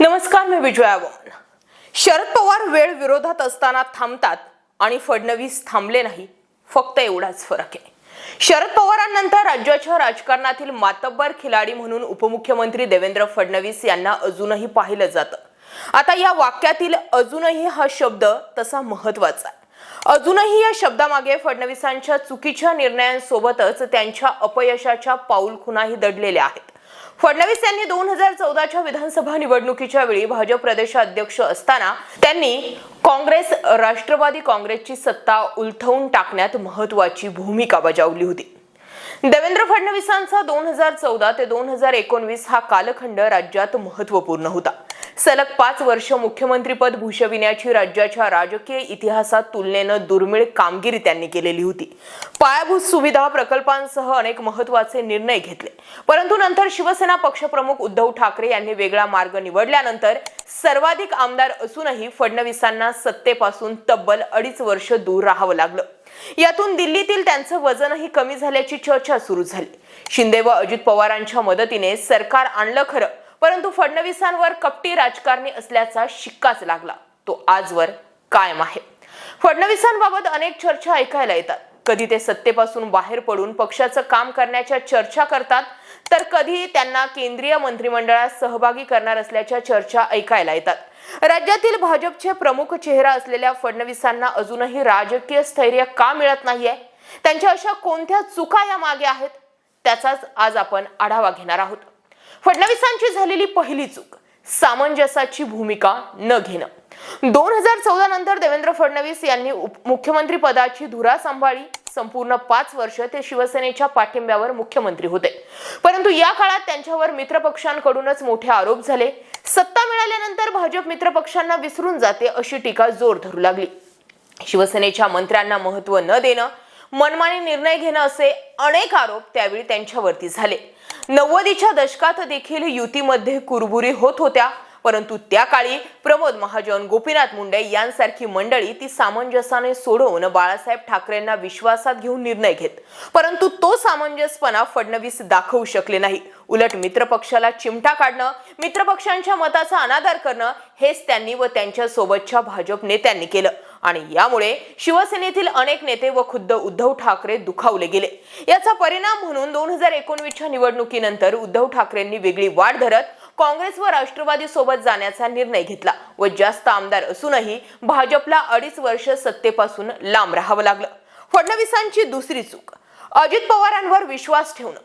नमस्कार मी विजया आव्हान शरद पवार वेळ विरोधात असताना थांबतात आणि फडणवीस थांबले नाही. फक्त एवढाच फरक आहे. शरद पवारांनंतर राज्याच्या राजकारणातील मातब्बर खिलाडी म्हणून उपमुख्यमंत्री देवेंद्र फडणवीस यांना अजूनही पाहिलं जातं. आता या वाक्यातील अजूनही हा शब्द तसा महत्त्वाचा आहे. अजूनही या शब्दामागे फडणवीसांच्या चुकीच्या निर्णयांसोबतच त्यांच्या अपयशाच्या पाऊलखुणाही दडलेल्या आहेत. फडणवीस यांनी दोन हजार चौदाच्या विधानसभा निवडणुकीच्या वेळी भाजप प्रदेशाध्यक्ष असताना त्यांनी काँग्रेस राष्ट्रवादी काँग्रेसची सत्ता उलथवून टाकण्यात महत्वाची भूमिका बजावली होती. देवेंद्र फडणवीसांचा दोन हजार चौदा ते दोन हजार एकोणवीस हा कालखंड राज्यात महत्त्वपूर्ण होता. सलग पाच वर्ष मुख्यमंत्रीपद भूषविण्याची राज्याच्या राजकीय इतिहासात तुलनेनं दुर्मिळ कामगिरी त्यांनी केलेली होती. पायाभूत सुविधा प्रकल्पांसह अनेक महत्त्वाचे निर्णय घेतले. परंतु नंतर शिवसेना पक्षप्रमुख उद्धव ठाकरे यांनी वेगळा मार्ग निवडल्यानंतर सर्वाधिक आमदार असूनही फडणवीसांना सत्तेपासून तब्बल अडीच वर्ष दूर राहावं लागलं. यातून दिल्लीतील त्यांचं वजनही कमी झाल्याची चर्चा सुरू झाली. शिंदे व अजित पवारांच्या मदतीने सरकार आणलं खरं परंतु फडणवीसांवर कपटी राजकारणी असल्याचा शिक्काच लागला. तो आजवर कायम आहे. फडणवीसांबाबत अनेक चर्चा ऐकायला येतात. कधी ते सत्तेपासून बाहेर पडून पक्षाचं काम करण्याच्या चर्चा करतात तर कधी त्यांना केंद्रीय मंत्रिमंडळात सहभागी करणार असल्याच्या चर्चा ऐकायला येतात. राज्यातील भाजपचे प्रमुख चेहरा असलेल्या फडणवीसांना अजूनही राजकीय स्थैर्य का मिळत नाहीये? त्यांच्या अशा कोणत्या चुका या मागे आहेत? त्याचाच आज आपण आढावा घेणार आहोत. फडणवीसांची झालेली पहिली चूक सामंजस्याची भूमिका न घेणं. दोन हजार चौदा नंतर देवेंद्र फडणवीस यांनी उप- मुख्यमंत्री पदाची धुरा सांभाळी. संपूर्ण पाच वर्ष ते शिवसेनेच्या पाठिंब्यावर मुख्यमंत्री होते. परंतु या काळात त्यांच्यावर मित्रपक्षांकडूनच मोठे आरोप झाले. सत्ता मिळाल्यानंतर भाजप मित्रपक्षांना विसरून जाते अशी टीका जोर धरू लागली. शिवसेनेच्या मंत्र्यांना महत्त्व न देणं मनमानी निर्णय घेणं असे अनेक आरोप त्यावेळी त्यांच्यावरती झाले. नव्वदीच्या दशकात देखील युतीमध्ये कुरबुरी होत होत्या. परंतु त्या काळी प्रमोद महाजन गोपीनाथ मुंडे यांसारखी मंडळी ती सामंजस्याने सोडवून बाळासाहेब ठाकरेंना विश्वासात घेऊन निर्णय घेत. परंतु तो सामंजस्यपणा फडणवीस दाखवू शकले नाही. उलट मित्रपक्षाला चिमटा काढणं मित्रपक्षांच्या मताचा अनादर करणं हेच त्यांनी व त्यांच्या सोबतच्या भाजप नेत्यांनी केलं. आणि यामुळे शिवसेनेतील अनेक नेते व खुद्द उद्धव ठाकरे दुखावले गेले. याचा परिणाम म्हणून दोन हजार एकोणवीसच्या निवडणुकीनंतर उद्धव ठाकरेंनी वेगळी वाढ धरत काँग्रेस व राष्ट्रवादी सोबत जाण्याचा निर्णय घेतला व जास्त आमदार असूनही भाजपला अडीच वर्ष सत्तेपासून लांब राहावं लागलं. फडणवीसांची दुसरी चूक अजित पवारांवर विश्वास ठेवणं.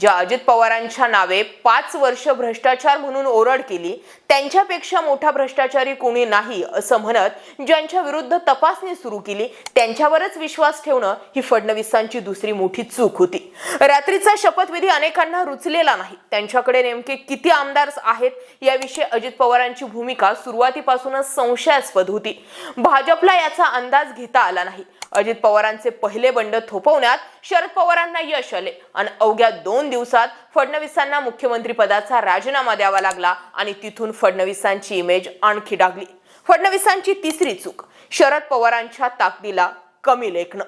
ज्या अजित पवारांच्या नावे पाच वर्ष भ्रष्टाचार म्हणून ओरड केली त्यांच्यापेक्षा मोठा भ्रष्टाचारी कोणी नाही असं म्हणत ज्यांच्या विरुद्ध तपासणी सुरू केली त्यांच्यावरच विश्वास ठेवणं ही फडणवीसांची दुसरी मोठी चूक होती. रात्रीचा शपथविधी अनेकांना रुचलेला नाही. त्यांच्याकडे नेमके किती आमदार आहेत याविषयी अजित पवारांची भूमिका सुरुवातीपासूनच संशयास्पद होती. भाजपला याचा अंदाज घेता आला नाही. अजित पवारांचे पहिले बंड थोपवण्यात शरद पवारांना यश आले. आणि अवघ्या दोन दिवसात फडणवीसांना मुख्यमंत्री पदाचा राजीनामा द्यावा लागला आणि तिथून फडणवीसांची इमेज आणखी डागली. फडणवीसांची तिसरी चूक शरद पवारांच्या ताकदीला कमी लेखणं.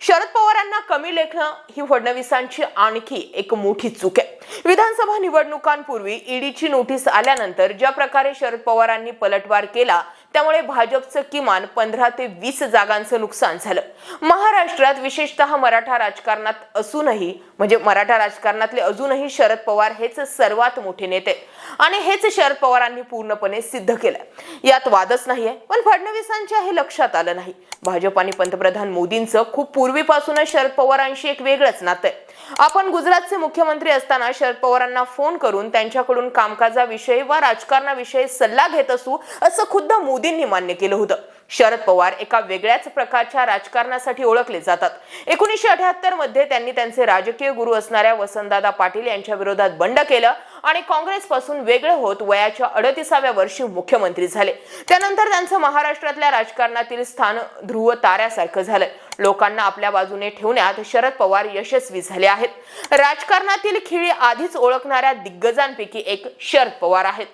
शरद पवारांना कमी लेखणं ही फडणवीसांची आणखी एक मोठी चूक आहे. विधानसभा निवडणुकांपूर्वी ईडीची नोटीस आल्यानंतर ज्या प्रकारे शरद पवारांनी पलटवार केला त्यामुळे भाजपचं किमान पंधरा ते वीस जागांचं नुकसान झालं. महाराष्ट्रात विशेषतः मराठा राजकारणात असूनही म्हणजे मराठा राजकारणातले अजूनही शरद पवार हेच सर्वात मोठे नेते. आणि हेच शरद पवारांनी पूर्णपणे सिद्ध केलं. यात वादच नाहीये पण फडणवीसांच्या हे लक्षात आलं नाही. भाजप आणि पंतप्रधान मोदींचं खूप पूर्वीपासूनच शरद पवारांशी एक वेगळंच नातं आहे. आपण गुजरातचे मुख्यमंत्री असताना शरद पवारांना फोन करून त्यांच्याकडून कामकाजाविषयी व राजकारणाविषयी सल्ला घेत असू असं खुद्द मोदी मोदींनी मान्य केलं होतं. शरद पवार एका वेगळ्याच प्रकारच्या राजकारणासाठी ओळखले जातात. एकोणीसशे अठ्याहत्तरमध्ये त्यांनी त्यांचे राजकीय गुरु असणाऱ्या वसंतदादा पाटील यांच्या विरोधात बंड केलं आणि काँग्रेसपासून वेगळं होत वयाच्या अडतीसाव्या वर्षी मुख्यमंत्री झाले. त्यानंतर त्यांचं महाराष्ट्रातल्या राजकारणातील स्थान ध्रुव ताऱ्यासारखं झालं. लोकांना आपल्या बाजूने ठेवण्यात शरद पवार यशस्वी झाले आहेत. राजकारणातील खिळी आधीच ओळखणाऱ्या दिग्गजांपैकी एक शरद पवार आहेत.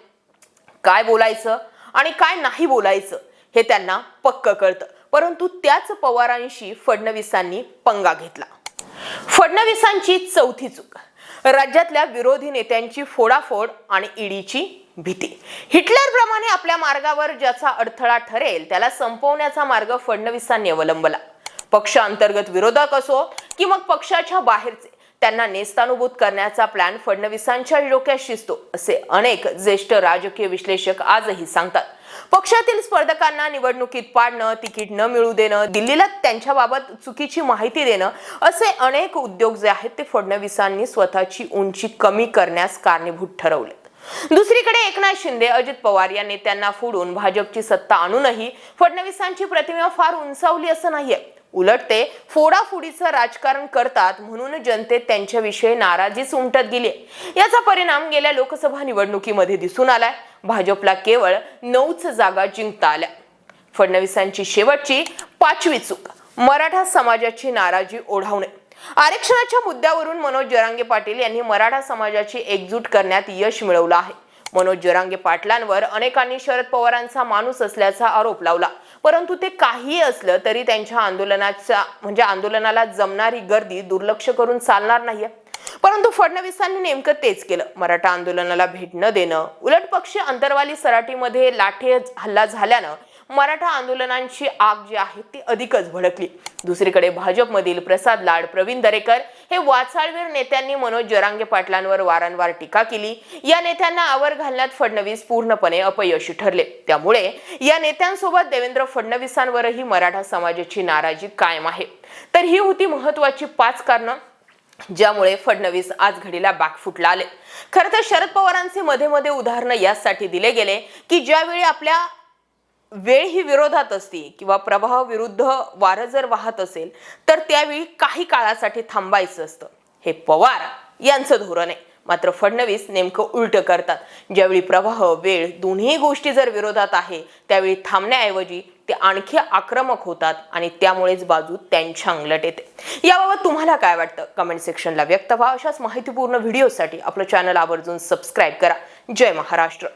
काय बोलायचं? आणि काय नाही बोलायचं हे त्यांना पक्क कळतं. परंतु त्याच पवारांशी फडणवीसांनी पंगा घेतला. फडणवीसांची चौथी चूक राज्यातल्या विरोधी नेत्यांची फोडाफोड आणि ईडीची भीती. हिटलरप्रमाणे आपल्या मार्गावर ज्याचा अडथळा ठरेल त्याला संपवण्याचा मार्ग फडणवीसांनी अवलंबला. पक्ष अंतर्गत विरोधक असो की मग पक्षाच्या बाहेरचे त्यांना नेस्तानुभूत करण्याचा प्लॅन फडणवीसांच्या डोक्यात शिजतो असे अनेक ज्येष्ठ राजकीय विश्लेषक आजही सांगतात. पक्षातील स्पर्धकांना निवडणुकीत पाडणं तिकीट न मिळू देणं दिल्लीला त्यांच्याबाबत चुकीची माहिती देणं असे अनेक उद्योग जे आहेत ते फडणवीसांनी स्वतःची उंची कमी करण्यास कारणीभूत ठरवले दुसरीकडे एकनाथ शिंदे अजित पवार या नेत्यांना फोडून भाजपची सत्ता आणूनही फडणवीसांची प्रतिमा फार उंचावली असं नाहीये. उलट ते फोडाफोडीचं राजकारण करतात म्हणून जनतेत त्यांच्याविषयी नाराजीच उमटत गेली याचा परिणाम गेल्या लोकसभा निवडणुकीमध्ये दिसून आलाय. भाजपला केवळ नऊच जागा जिंकता आल्या. फडणवीसांची शेवटची पाचवी चूक मराठा समाजाची नाराजी ओढावणे. आरक्षणाच्या मुद्द्यावरून मनोज जरांगे पाटील यांनी मराठा समाजाची एकजूट करण्यात यश मिळवलं आहे. मनोज जरांगे पाटलांवर अनेकांनी शरद पवारांचा माणूस असल्याचा आरोप लावला. परंतु ते काहीही असलं तरी त्यांच्या आंदोलनाचा म्हणजे आंदोलनाला जमणारी गर्दी दुर्लक्ष करून चालणार नाहीये. परंतु फडणवीसांनी नेमकं तेच केलं. मराठा आंदोलनाला भेट न देणं उलट पक्ष अंतरवाली सराटीमध्ये लाठी हल्ला झाल्यानं मराठा आंदोलनांची आग जी आहे ती अधिकच भडकली. दुसरीकडे भाजपमधील प्रसाद लाड प्रवीण दरेकर हे वाचाळवीर नेत्यांनी मनोज जरांगे पाटलांवर वारंवार टीका केली. या नेत्यांना आवर घालण्यात फडणवीस पूर्णपणे अपयशी ठरले. त्यामुळे या नेत्यांसोबत देवेंद्र फडणवीसांवरही मराठा समाजाची नाराजी कायम आहे. तर ही होती महत्वाची पाच कारणं ज्यामुळे फडणवीस आज घडीला बॅकफुटला आले. खरं तर शरद पवारांचे मध्ये मध्ये उदाहरणं यासाठी दिले गेले की ज्यावेळी आपल्या वेळ ही विरोधात असते किंवा प्रवाह विरुद्ध वारं जर वाहत असेल तर त्यावेळी काही काळासाठी थांबायचं असतं. हे पवार यांचं धोरण आहे. मात्र फडणवीस नेमकं उलट करतात. ज्यावेळी प्रवाह वेळ दोन्ही गोष्टी जर विरोधात आहे त्यावेळी थांबण्याऐवजी ते आणखी आक्रमक होतात आणि त्यामुळेच बाजू त्यांच्या अंगलट येते. याबाबत तुम्हाला काय वाटतं? कमेंट सेक्शनला व्यक्त व्हा. अशाच माहितीपूर्ण व्हिडिओसाठी आपलं चॅनल आवर्जून सबस्क्राईब करा. जय महाराष्ट्र.